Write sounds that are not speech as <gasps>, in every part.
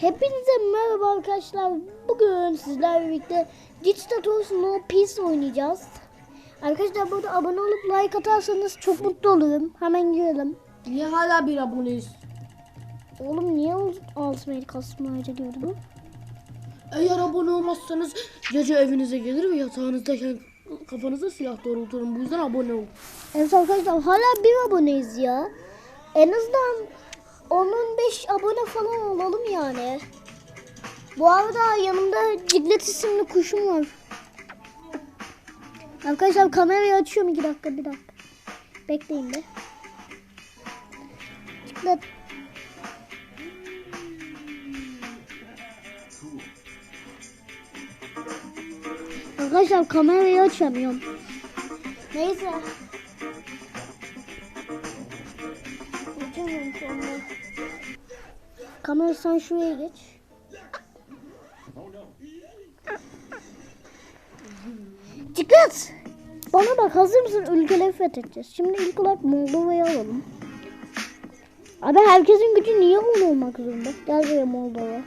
Hepinize merhaba arkadaşlar. Bugün sizlerle birlikte Dictators No Peace oynayacağız. Arkadaşlar burada abone olup like atarsanız çok mutlu olurum. Hemen girelim. Niye hala bir aboneyiz? Oğlum niye altmayı kasmayı diyorum? Eğer abone olmazsanız gece evinize gelir ve yatağınızdayken kafanıza silah doğrulturum. Bu yüzden abone olun. Evet arkadaşlar hala bir aboneyiz ya. En azından 10-15 abone falan olalım yani. Bu arada yanımda Ciglet isimli kuşum var. Arkadaşlar kamerayı açıyorum 2 dakika bir dakika. Bekleyin de. Ciglet. Arkadaşlar kamerayı açamıyorum. Neyse. Açamıyorum anda. Kamera sen şuraya geç. Dikkat! Bana bak hazır mısın? Ülkeleri fethedeceğiz. Şimdi ilk olarak Moldova'yı alalım. Abi herkesin gücü niye on olmak zorunda? Gel buraya Moldova.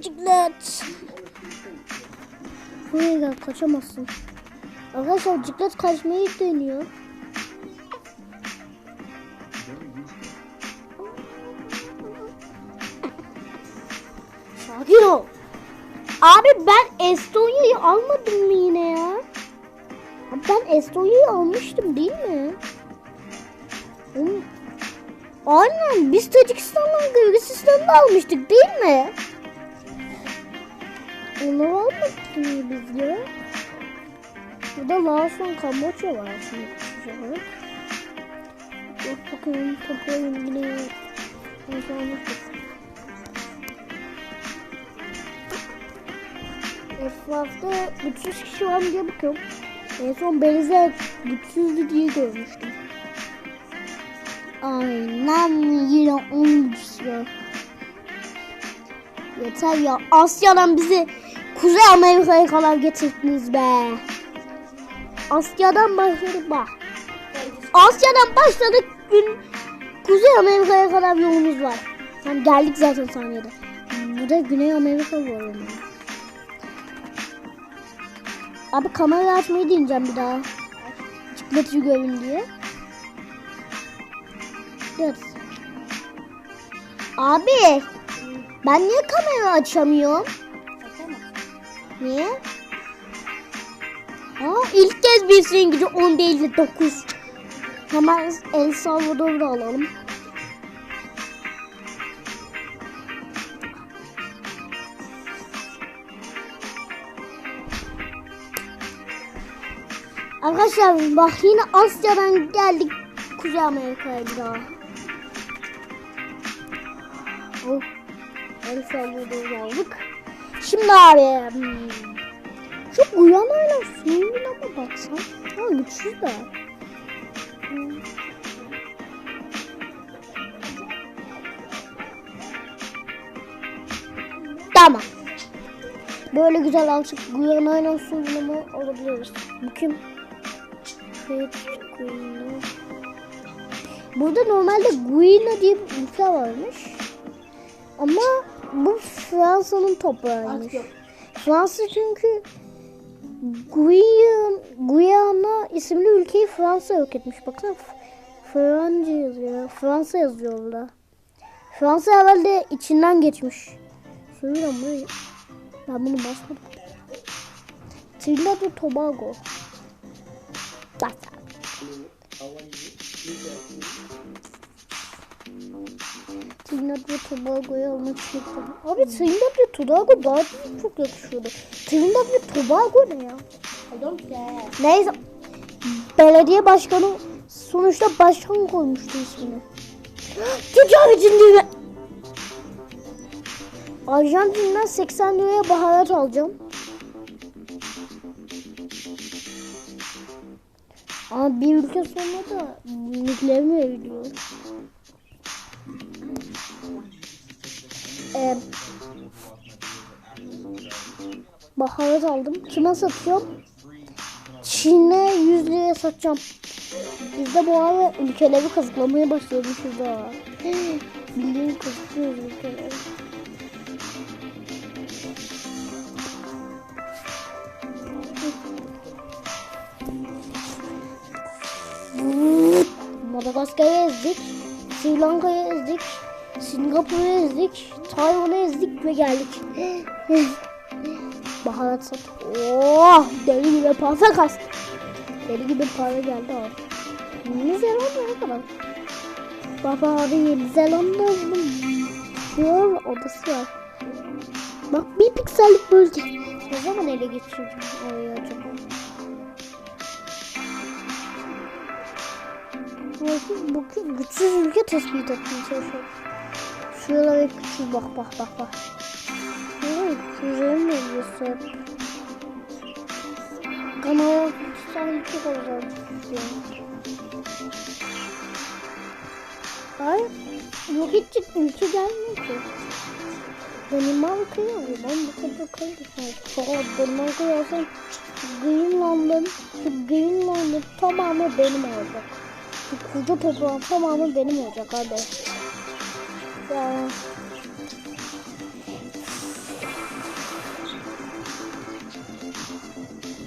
Ciklet. Buraya gel kaçamazsın. Arkadaşlar ciklet kaçmayı deniyor. Sakin ol. Abi ben Estonya'yı almadım mı yine ya? Ben Estonya'yı almıştım değil mi? Aynen biz Tacikistan'dan Gürcistan'da almıştık değil mi? Onu almadık mı biz ya? Burada Laosun Kamboçya var aslında. Yok bakayım toplayayım yine. Neyse Etrafta güçsüz kişi var mı diye bakıyorum. En son Belize güçsüzdü diye görmüştüm. Aynen yine on güçlü. Yeter ya Asya'dan bizi Kuzey Amerika'ya kadar getirdiniz be. Asya'dan başladık bak. Asya'dan başladık gün Kuzey Amerika'ya kadar yolumuz var. Tam geldik zaten saniyede. Bu da Güney Amerika bu arada. Abi kamerayı açmayı deneyeceğim bir daha. Çıklatı görün diye. Dur. Abi ben niye kamera açamıyorum? Niye? Aa, ilk kez birisinin gücü 10 değil de 9. Hemen El Salvador'u alalım. Arkadaşlar bak yine Asya'dan geldik Kuzey Amerika'ya bir daha. Oh. El Salvador'u aldık. Şimdi abi şu Guyana'yla Surinam'a baksan. Ha güçsüz de. Tamam. Böyle güzel alçık Guyana'yla Surinam'ı alabiliriz. Bu kim? Şey, Guyana. Burada normalde Guyana diye bir ülke varmış. Ama bu Fransa'nın toprağıymış. Fransa çünkü Guyana, Guyana isimli ülkeyi Fransa yok etmiş. Baksana Fransa yazıyor. Fransa yazıyor burada. Fransa herhalde içinden geçmiş. Söylüyorum burayı. Ben bunu basmadım. Trinidad ve Tobago. Trinidad ve Tobago'yu almak istedim. Abi Trinidad ve Tobago daha büyük çok yakışıyordu. Trinidad ve Tobago ne ya? I don't care. Neyse. Belediye başkanı sonuçta başkan koymuştu ismini. Ticaretin mi? Arjantin'den 80 liraya baharat alacağım. Ama bir ülke sonra da nükleer veriliyor. Ee, baharat aldım. Kime satıyorum? Çin'e 100 liraya satacağım. Biz de bu ara ülkeleri kazıklamaya başlamışız ha. Bildiğin kazıklıyoruz ülkeleri. Madagaskar'ı ezdik. Sri Lanka'yı ezdik. Singapur'u ezdik. Tayvan'ı ezdik ve geldik. <gasps> Baharat sat. Oh, deli gibi para kastı. Deli gibi para geldi abi. Yeni Zelanda ne kadar? Baba abi Yeni Zelanda'nın Şuan odası var. Bak bir piksellik bölge. Ne zaman ele geçirdim orayı acaba? Bakın bakın güçsüz ülke tespit etmeye çalışıyorum. Şuralara hep güçsüz bak bak bak bak. Evet, güzel mi hep? Kanal sanki çok olacak. Hayır. Yok çıktı. Ülke gelmiyor ki. Danimarka'yı alayım. Ben bu kadar kaldım. Çok az Danimarka'yı alsam Greenland'ın Greenland'ın tamamı benim olacak. Koca toprağın tamamı benim olacak hadi. Ya.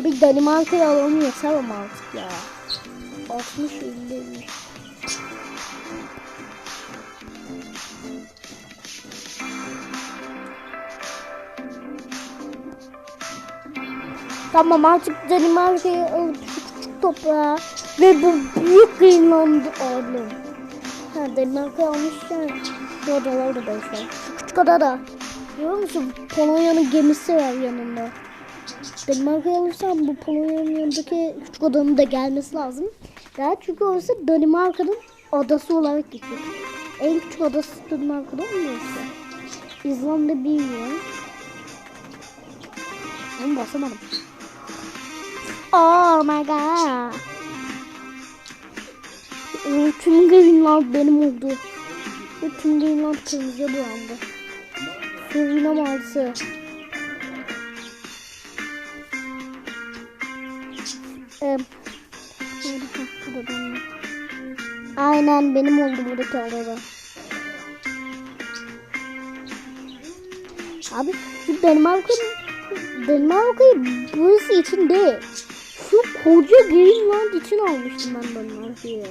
Abi Danimarka'yı alalım yeter ama artık ya. 60 50 Tamam artık Danimarka'yı alıp küçük toprağı ve bu büyük Greenland'ı alalım. Ha Danimarka'yı almışken bu adalar da böyle. Şu küçük ada da. Görüyor musun? Polonya'nın gemisi var yanında. Danimarka'yı alırsam bu Polonya'nın yanındaki küçük adanın da gelmesi lazım. Ya çünkü orası Danimarka'nın adası olarak geçiyor. En küçük adası Danimarka'da olmuyorsa. İzlanda bilmiyorum. Onu basamadım. Oh my god. Ee, Tüm Greenland benim oldu. Ve tüm Greenland kırmızıya boyandı. Da benim. Aynen benim oldu buradaki araba. Abi şu Danimarka'nın Danimarka'yı burası için değil. Şu koca Greenland için almıştım ben Danimarka'yı.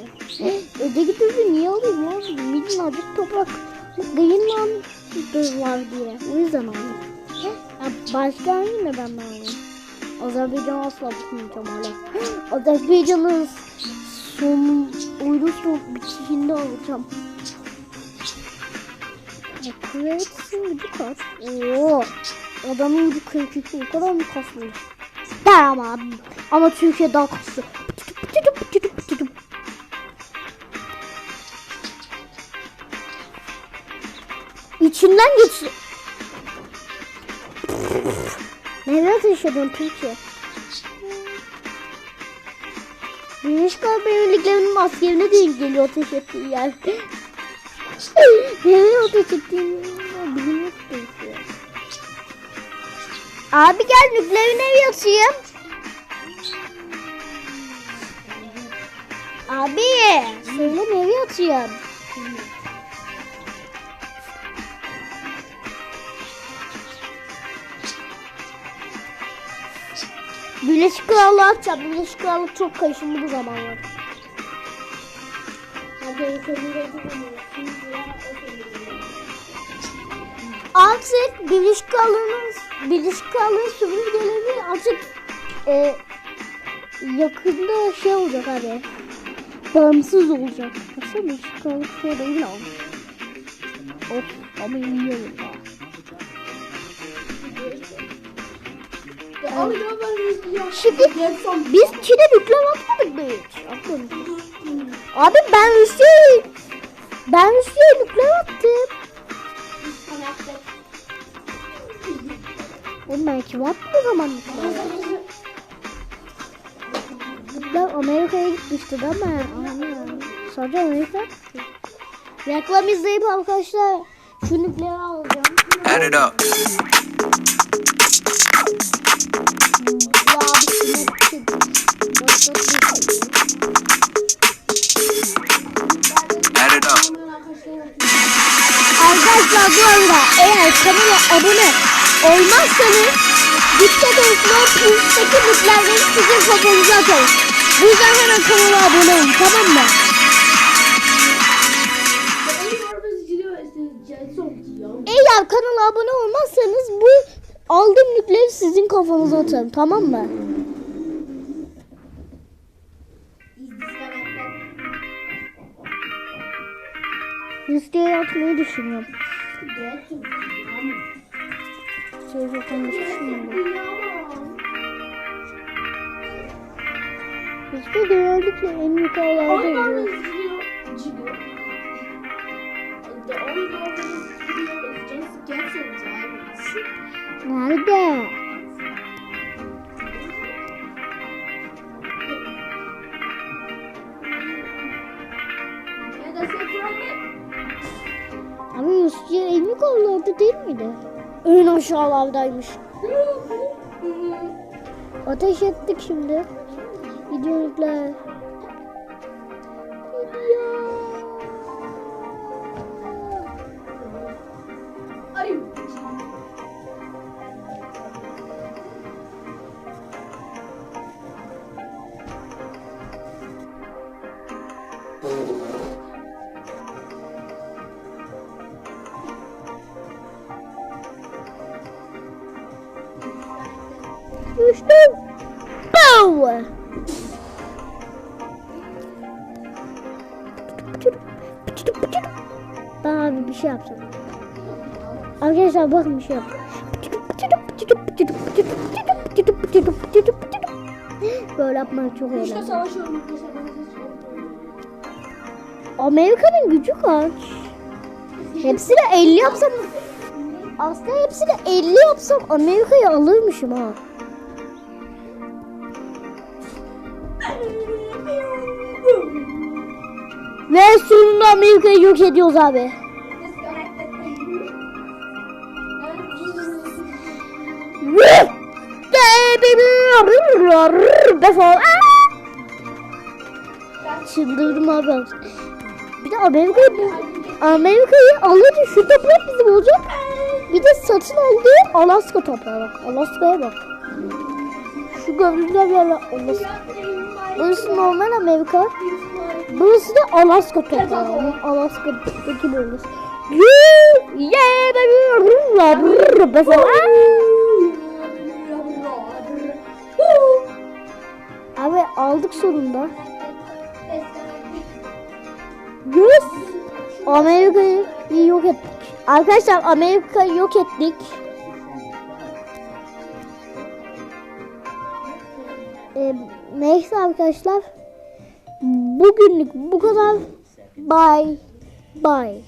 Öteki türlü niye alayım ya? Minnacık toprak Greenland var diye. O yüzden aldım. Ya başka hangi neden alayım? Azerbaycan asla tutmayacağım hala. Azerbaycan'ın son uydu son bitişinde alacağım. Kuveyt'in gücü kaç? Oo. Adamın gücü 42 o kadar mı kaslı? Der ama. Ama Türkiye daha pıtıtıp. İçinden. Nereye ateş ediyorsun Türkiye? Birleşik Arap Emirlikleri'nin askerine denk geliyor ateş ettiği yer. <laughs> Nereye ateş ettiğini bilmiyorum. Abi gel nükleerin evi atayım. Abi söyle evi atayım. Birleşik Krallığı atacağım. Birleşik Krallık çok karışımlı bu zamanlar. Artık Birleşik Krallığı'nın Birleşik Krallığı'nın sömürgeleri artık e, yakında şey olacak abi. Bağımsız olacak. Baksana Birleşik Krallık şey değil almış. Of ama yiyorum ya. Şimdi biz Çin'e nükleer atmadık mı hiç? Atmadık. Abi ben Rusya'ya ben Rusya'ya nükleer attım. Kim attı o zaman? Bunlar Amerika'ya gitmişti değil mi? Sadece Amerika. Reklam izleyip arkadaşlar şu nükleeri alacağım. Add it up. Arkadaşlar bu arada eğer kanala abone olmazsanız Dikkat Osman Plus'taki mutlardan sizin kafanıza atarım. Bu yüzden hemen kanala abone olun tamam mı? Eğer kanala abone olmazsanız bu aldığım nükleri sizin kafanıza atarım tamam mı? Listeye atmayı düşünüyorum. Şey zaten düşünüyorum. Liste genellikle en yukarılarda oluyor. Nerede? Abi Yusuf'un en yukarılarda değil miydi? En aşağılardaymış. Ateş ettik şimdi. Videolikler. Düştüm. Bow. Ben abi bir şey yapsam. Arkadaşlar bakın bir şey yap. Böyle yapmak çok eğlenceli. Amerika'nın gücü kaç? Hepsine 50 yapsam aslında hepsine 50 yapsam Amerika'yı alırmışım ha. Ve sonunda Amerika'yı yok ediyoruz abi. Defol. Çıldırdım abi. Bir de Amerika'yı Amerika'yı alınca şu toprak bizim olacak. Bir de satın aldığı Alaska toprağı bak. Alaska'ya bak. Şu gördüğünüz yerler Alaska. Burası normal Amerika. Burası da Alaska toprağı. Alaska'daki bölgesi. Abi aldık sonunda. Yes. Amerika'yı yok ettik. Arkadaşlar Amerika'yı yok ettik. Ee, neyse arkadaşlar. Bugünlük bu kadar. Bye. Bye.